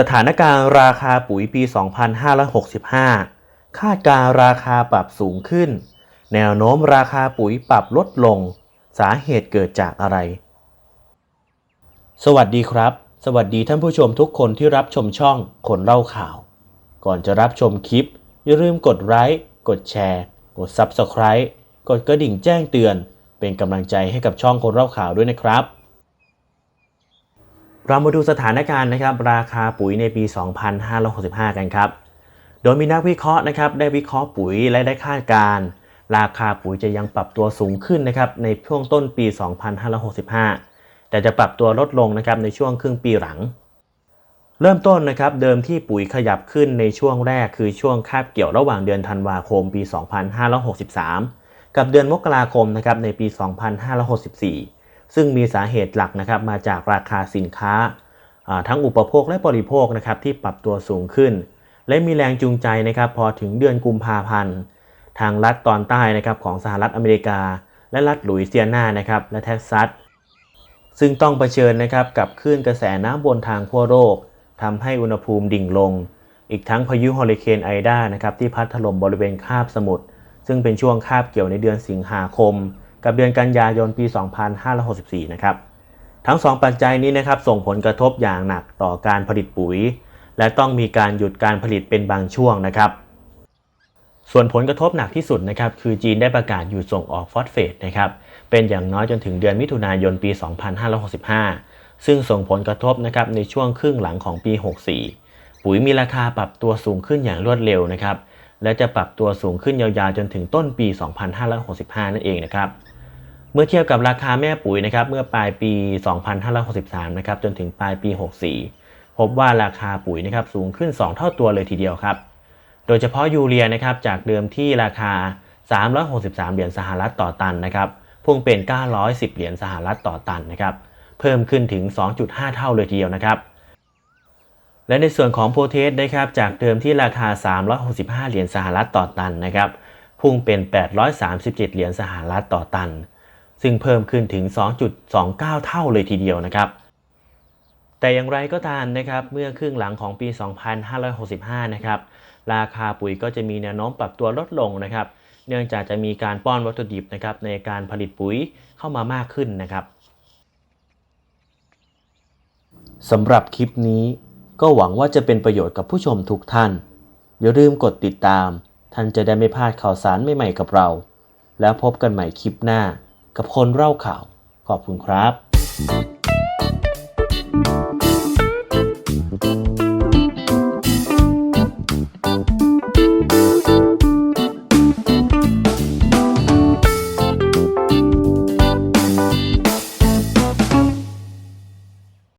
สถานการณ์ราคาปุ๋ยปี 2565 คาดการราคาปรับสูงขึ้น แนวโน้มราคาปุ๋ยปรับลดลง สาเหตุเกิดจากอะไร สวัสดีครับ สวัสดีท่านผู้ชมทุกคนที่รับชมช่องคนเล่าข่าว ก่อนจะรับชมคลิป อย่าลืมกดไลค์กดแชร์ กด Subscribe กดกระดิ่งแจ้งเตือน เป็นกำลังใจให้กับช่องคนเล่าข่าวด้วยนะครับ เรามาดูสถานการณ์นะครับ ราคาปุ๋ยในปี 2565 กันครับ โดยมีนักวิเคราะห์นะครับ ได้วิเคราะห์ปุ๋ยและได้คาดการณ์ราคาปุ๋ยจะยังปรับตัวสูงขึ้นนะครับในช่วงต้นปี 2565 แต่จะปรับตัวลดลงนะครับในช่วงครึ่งปีหลัง เริ่มต้นนะครับเดิมที่ปุ๋ยขยับขึ้นในช่วงแรกคือช่วงคาบเกี่ยวระหว่างเดือนธันวาคมปี 2563 กับเดือนมกราคมนะครับในปี 2564 ซึ่งมีสาเหตุหลักนะครับมาจากราคาสินค้าทั้งอุปโภคและบริโภคนะครับที่ปรับตัวสูงขึ้น และมีแรงจูงใจนะครับพอถึงเดือนกุมภาพันธ์ทางรัฐตอนใต้นะครับของสหรัฐอเมริกา และรัฐหลุยเซียนานะครับและเท็กซัส ซึ่งต้องเผชิญนะครับกับคลื่นกระแสน้ำบนทางขั้วโลกทำให้อุณหภูมิดิ่งลง อีกทั้งพายุเฮอริเคนไอดานะครับที่พัดถล่มบริเวณคาบสมุทรซึ่งเป็นช่วงคาบเกี่ยวในเดือนสิงหาคม กับเดือนกันยายนปี 2564 นะครับทั้งสองปัจจัยนี้นะครับส่งผลกระทบอย่างหนักต่อการผลิตปุ๋ย และต้องมีการหยุดการผลิตเป็นบางช่วงนะครับ ส่วนผลกระทบหนักที่สุดนะครับคือจีนได้ประกาศหยุดส่งออกฟอสเฟตนะครับเป็นอย่างน้อยจนถึงเดือนมิถุนายนปี 2565 ซึ่งส่งผลกระทบนะครับในช่วงครึ่งหลังของปี 64 ปุ๋ยมีราคาปรับตัวสูงขึ้นอย่างรวดเร็วนะครับและจะปรับตัวสูงขึ้นยาวๆจนถึงต้นปี 2565 นั่นเองนะครับเมื่อเทียบกับราคาแม่ปุ๋ยนะครับเมื่อปลายปี 2563 นะครับจนถึงปลายปี 64 พบว่าราคาปุ๋ยนะครับสูงขึ้น 2 เท่าตัวเลยทีเดียวครับ โดยเฉพาะยูเรียนะครับจากเดิมที่ราคา 363 เหรียญสหรัฐต่อตันนะครับพุ่งเป็น 910 เหรียญสหรัฐต่อตันนะครับเพิ่มขึ้นถึง 2.5 เท่าเลยทีเดียวนะครับ และในส่วนของโพเทสนะครับจากเดิมที่ราคา 365 เหรียญสหรัฐต่อตันนะครับพุ่งเป็น 837 เหรียญสหรัฐต่อตัน ซึ่งเพิ่มขึ้นถึง 2.29 เท่าเลยทีเดียวนะครับ แต่อย่างไรก็ตามนะครับเมื่อครึ่งหลังของปี 2565 นะครับ ราคาปุ๋ยก็จะมีแนวโน้มปรับตัวลดลงนะครับ เนื่องจากจะมีการป้อนวัตถุดิบนะครับในการผลิตปุ๋ยเข้ามามากขึ้นนะครับสำหรับคลิปนี้ ก็หวังว่าจะเป็นประโยชน์กับผู้ชมทุกท่าน อย่าลืมกดติดตาม ท่านจะได้ไม่พลาดข่าวสารใหม่ๆกับเรา แล้วพบกันใหม่คลิปหน้า กับคนเล่าข่าว ขอบคุณครับ